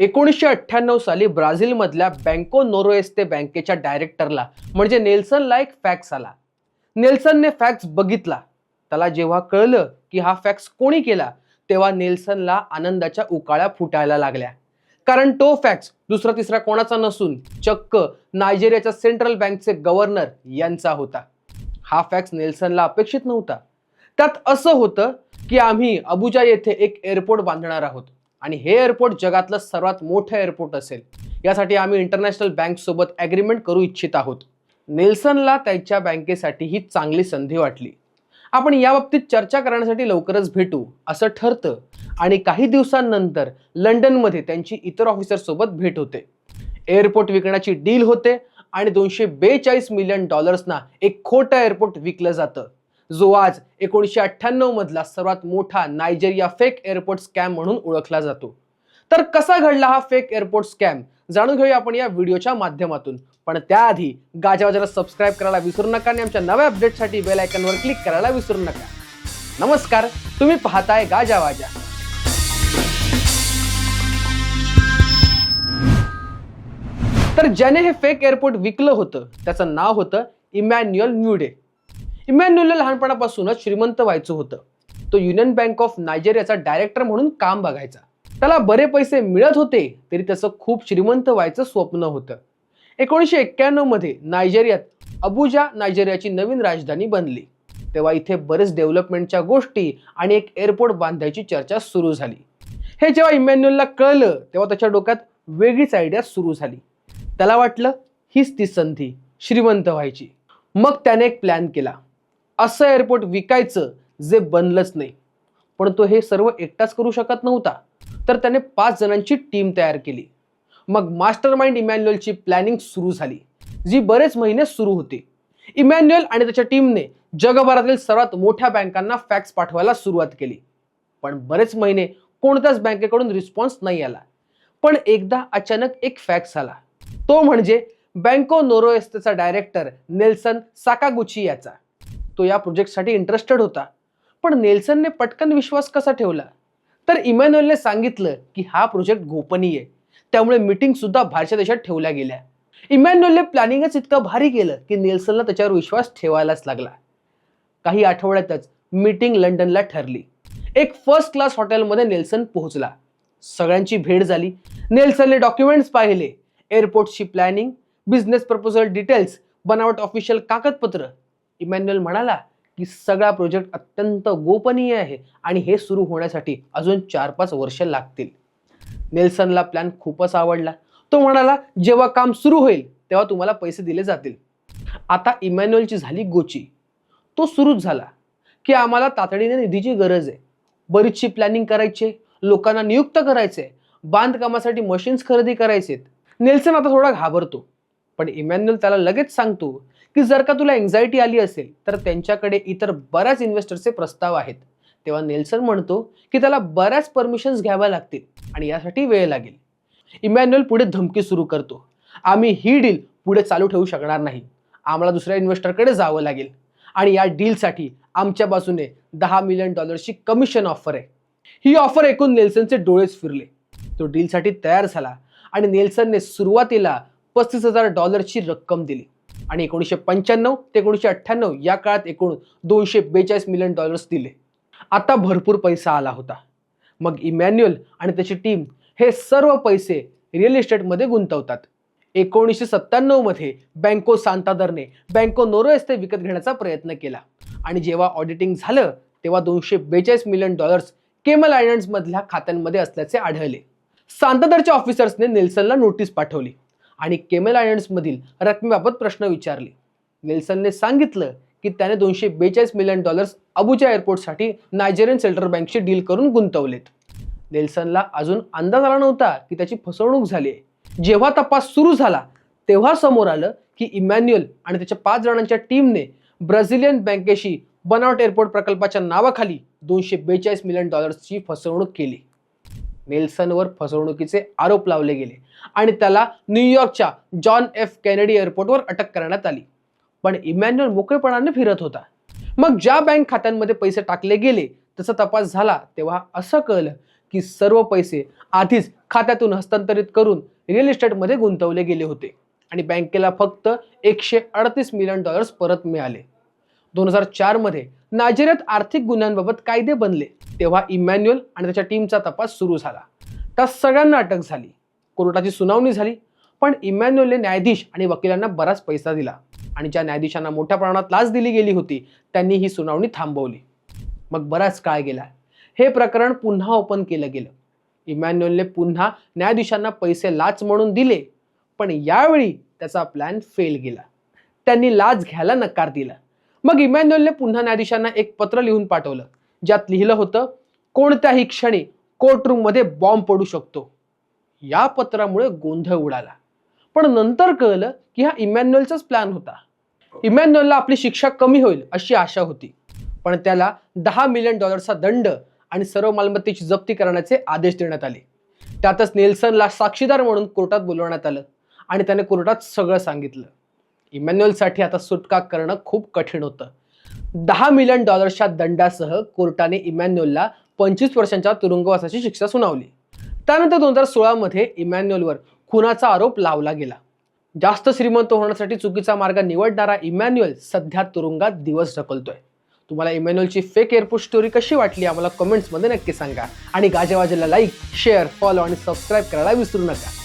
एकोणीसशे अठ्ठ्याण्णव साली ब्राझीलमधल्या बँको नोरोएस्ते बँकेच्या डायरेक्टरला म्हणजे नेल्सनला एक फॅक्स आला. नेल्सनने फॅक्स बघितला. त्याला जेव्हा कळलं की हा फॅक्स कोणी केला तेव्हा नेल्सनला आनंदाच्या उकाळ्या फुटायला लागल्या. कारण तो फॅक्स दुसरा तिसरा कोणाचा नसून चक्क नायजेरियाच्या सेंट्रल बँकचे गव्हर्नर यांचा होता. हा फॅक्स नेल्सनला अपेक्षित नव्हता. त्यात असं होतं की आम्ही अबुजा येथे एक एअरपोर्ट बांधणार आहोत. आणि हे एअरपोर्ट जगातलं सर्वात मोठं एअरपोर्ट असेल. यासाठी आम्ही इंटरनॅशनल बँकसोबत ॲग्रीमेंट करू इच्छित आहोत. नेल्सनला त्यांच्या बँकेसाठी ही चांगली संधी वाटली. आपण याबाबतीत चर्चा करण्यासाठी लवकरच भेटू असं ठरतं. आणि काही दिवसांनंतर लंडनमध्ये त्यांची इतर ऑफिसरसोबत भेट होते. एअरपोर्ट विकण्याची डील होते आणि दोनशे बेचाळीस मिलियन डॉलर्सना एक खोटं एअरपोर्ट विकलं जातं. जो आज एकोणीसशे अठ्ठ्याण्णव मधला सर्वात मोठा नायजेरिया फेक एअरपोर्ट स्कॅम म्हणून ओळखला जातो. तर कसा घडला हा फेक एअरपोर्ट स्कॅम? जाणून घेऊया आपण या व्हिडिओच्या माध्यमातून. पण त्याआधी गाजावाजाला सबस्क्राईब करायला विसरू नका आणि आमच्या नव्या अपडेटसाठी बेल आयकॉनवर क्लिक करायला विसरू नका. नमस्कार तुम्ही पाहताय गाजावाजा तर ज्याने हे फेक एअरपोर्ट विकलं होतं त्याचं नाव होतं इमॅन्युअल न्यूडे. इमॅन्युएलला लहानपणापासूनच श्रीमंत व्हायचं होतं. तो युनियन बँक ऑफ नायजेरियाचा डायरेक्टर म्हणून काम बघायचा. त्याला बरे पैसे मिळत होते तरी त्याचं खूप श्रीमंत व्हायचं स्वप्न होतं. एकोणीसशे एक्क्याण्णवमध्ये नायजेरियात अबुजा नायजेरियाची नवीन राजधानी बनली. तेव्हा इथे बरेच डेव्हलपमेंटच्या गोष्टी आणि एक एअरपोर्ट बांधायची चर्चा सुरू झाली. हे जेव्हा इमॅन्युएलला कळलं तेव्हा त्याच्या डोक्यात वेगळीच आयडिया सुरू झाली. त्याला वाटलं हीच ती संधी श्रीमंत व्हायची. मग त्याने एक प्लॅन केला. असं एअरपोर्ट विकायचं जे बनलंच नाही. पण तो हे सर्व एकटाच करू शकत नव्हता. तर त्याने पाच जणांची टीम तयार केली. मग मास्टर माइंड इमॅन्युअलची प्लॅनिंग सुरू झाली जी बरेच महिने सुरू होती. इमॅन्युअल आणि त्याच्या टीमने जगभरातील सर्वात मोठ्या बँकांना फॅक्स पाठवायला सुरुवात केली. पण बरेच महिने कोणत्याच बँकेकडून रिस्पॉन्स नाही आला. पण एकदा अचानक एक फॅक्स आला. तो म्हणजे बँको नोरोएस्टचा डायरेक्टर नेल्सन साकागुची याचा तो या प्रोजेक्टसाठी इंटरेस्टेड होता. पण नेल्सनने पटकन विश्वास कसा ठेवला? तर इमॅन्युअलने सांगितलं की हा प्रोजेक्ट गोपनीय. त्यामुळे मीटिंग सुद्धा बाहेरच्या देशात ठेवल्या गेल्या. इमॅन्युअलने प्लॅनिंगच इतकं भारी केलं की नेल्सनला त्याच्यावर विश्वास ठेवायलाच लागला. काही आठवड्यातच मीटिंग लंडनला ठरली. एक फर्स्ट क्लास हॉटेलमध्ये नेल्सन पोहोचला. सगळ्यांची भेट झाली. नेल्सनने डॉक्युमेंट्स पाहिले. एअरपोर्टची प्लॅनिंग बिझनेस प्रपोजल डिटेल्स बनावट ऑफिशियल कागदपत्र इमॅन्युअल म्हणाला की सगळा प्रोजेक्ट अत्यंत गोपनीय आहे आणि हे सुरू होण्यासाठी अजून चार पाच वर्ष लागतील. नेल्सनला प्लॅन खूपच आवडला. तो म्हणाला जेव्हा काम सुरू होईल तेव्हा तुम्हाला पैसे दिले जातील. आता इमॅन्युअलची झाली गोची. तो सुरूच झाला की आम्हाला तातडीने निधीची गरज आहे. बरीचशी प्लॅनिंग करायची लोकांना नियुक्त करायचे बांधकामासाठी मशीन्स खरेदी करायचे नेल्सन आता थोडा घाबरतो पण इमॅन्युअल त्याला लगेच सांगतो की जर का तुला एन्झायटी आली असेल तर त्यांच्याकडे इतर बऱ्याच इन्व्हेस्टरचे प्रस्ताव आहेत. तेव्हा नेल्सन म्हणतो की त्याला बऱ्याच परमिशन्स घ्याव्या लागतील आणि यासाठी वेळ लागेल. इमॅन्युअल पुढे धमकी सुरू करतो. आम्ही ही डील पुढे चालू ठेवू शकणार नाही. आम्हाला दुसऱ्या इन्व्हेस्टरकडे जावं लागेल. आणि या डीलसाठी आमच्या बाजूने दहा मिलियन डॉलरची कमिशन ऑफर आहे. ही ऑफर ऐकून नेल्सनचे डोळेच फिरले. तो डीलसाठी तयार झाला आणि नेल्सनने सुरुवातीला पस्तीस हजार डॉलरची रक्कम दिली. आणि एकोणीसशे पंच्याण्णव ते एकोणीसशे अठ्ठ्याण्णव या काळात एकूण दोनशे बेचाळीस मिलियन डॉलर्स दिले. आता भरपूर पैसा आला होता. मग इमॅन्युअल आणि त्याची टीम हे सर्व पैसे रिअल इस्टेटमध्ये गुंतवतात. एकोणीसशे सत्त्याण्णवमध्ये बँको सांतादरने बँको नोरोएस्ते विकत घेण्याचा प्रयत्न केला. आणि जेव्हा ऑडिटिंग झालं तेव्हा दोनशे बेचाळीस मिलियन डॉलर्स केमल आयलंड्समधल्या खात्यांमध्ये असल्याचे आढळले. सांतादरच्या ऑफिसर्सने नेल्सनला नोटीस पाठवली. आणि केमेल आयलंड्समधील रकमेबाबत प्रश्न विचारले. नेल्सनने सांगितलं की त्याने दोनशे बेचाळीस मिलियन डॉलर्स अबुजा एअरपोर्टसाठी नायजेरियन सेंट्रल बँकशी डील करून गुंतवलेत. नेल्सनला अजून अंदाज आला नव्हता की त्याची फसवणूक झाली आहे. जेव्हा तपास सुरू झाला तेव्हा समोर आलं की इमॅन्युअल आणि त्याच्या पाच जणांच्या टीमने ब्राझिलियन बँकेशी बनावट एअरपोर्ट प्रकल्पाच्या नावाखाली दोनशे बेचाळीस मिलियन डॉलर्सची फसवणूक केली. नेल्सनवर फसवणुकीचे आरोप लावले गेले आणि त्याला न्यूयॉर्कच्या जॉन एफ केनेडी एअरपोर्टवर अटक करण्यात आली. पण इमॅन्युअल मोकळेपणाने फिरत होता. मग ज्या बँक खात्यांमध्ये पैसे टाकले गेले तसा तपास झाला तेव्हा असं कळलं की सर्व पैसे आधीच खात्यातून हस्तांतरित करून रिअल इस्टेटमध्ये गुंतवले गेले होते आणि बँकेला फक्त एकशे अडतीस मिलियन डॉलर्स परत मिळाले. दोन हजार चारमध्ये नायजेरियात आर्थिक गुन्ह्यांबाबत कायदे बनले तेव्हा इमॅन्युअल आणि त्याच्या टीमचा तपास सुरू झाला. त्या सगळ्यांना अटक झाली. कोर्टाची सुनावणी झाली पण इमॅन्युअलने न्यायाधीश आणि वकिलांना बराच पैसा दिला आणि ज्या न्यायाधीशांना मोठ्या प्रमाणात लाच दिली गेली होती त्यांनी ही सुनावणी थांबवली. मग बराच काळ गेला. हे प्रकरण पुन्हा ओपन केलं गेलं. इमॅन्युअलने पुन्हा न्यायाधीशांना पैसे लाच म्हणून दिले पण यावेळी त्याचा प्लॅन फेल गेला. त्यांनी लाच घ्यायला नकार दिला. मग इमॅन्युएलने पुन्हा न्यायाधीशांना एक पत्र लिहून पाठवलं ज्यात लिहिलं होतं कोणत्याही क्षणी कोर्टरूममध्ये बॉम्ब पडू शकतो. या पत्रामुळे गोंधळ उडाला. पण नंतर कळलं की हा इमॅन्युअलचाच प्लॅन होता. इमॅन्युएलला आपली शिक्षा कमी होईल अशी आशा होती. पण त्याला दहा मिलियन डॉलरचा दंड आणि सर्व मालमत्तेची जप्ती करण्याचे आदेश देण्यात आले. त्यातच नेल्सनला साक्षीदार म्हणून कोर्टात बोलवण्यात आलं आणि त्याने कोर्टात सगळं सांगितलं. इमॅन्युअलसाठी आता सुटका करणं खूप कठीण होतं. दहा मिलियन डॉलर्सच्या दंडासह कोर्टाने इमॅन्युअलला पंचवीस वर्षांच्या तुरुंगवासाची शिक्षा सुनावली. त्यानंतर दोन हजार सोळामध्ये इमॅन्युअलवर खुनाचा आरोप लावला गेला. जास्त श्रीमंत होण्यासाठी चुकीचा मार्ग निवडणारा इमॅन्युअल सध्या तुरुंगात दिवस ढकलतोय. तुम्हाला इमॅन्युअलची फेक एअरपोर्ट स्टोरी कशी वाटली आम्हाला कमेंट्समध्ये नक्की सांगा. आणि गाजेवाजेला लाईक शेअर फॉलो आणि सबस्क्राईब करायला विसरू नका.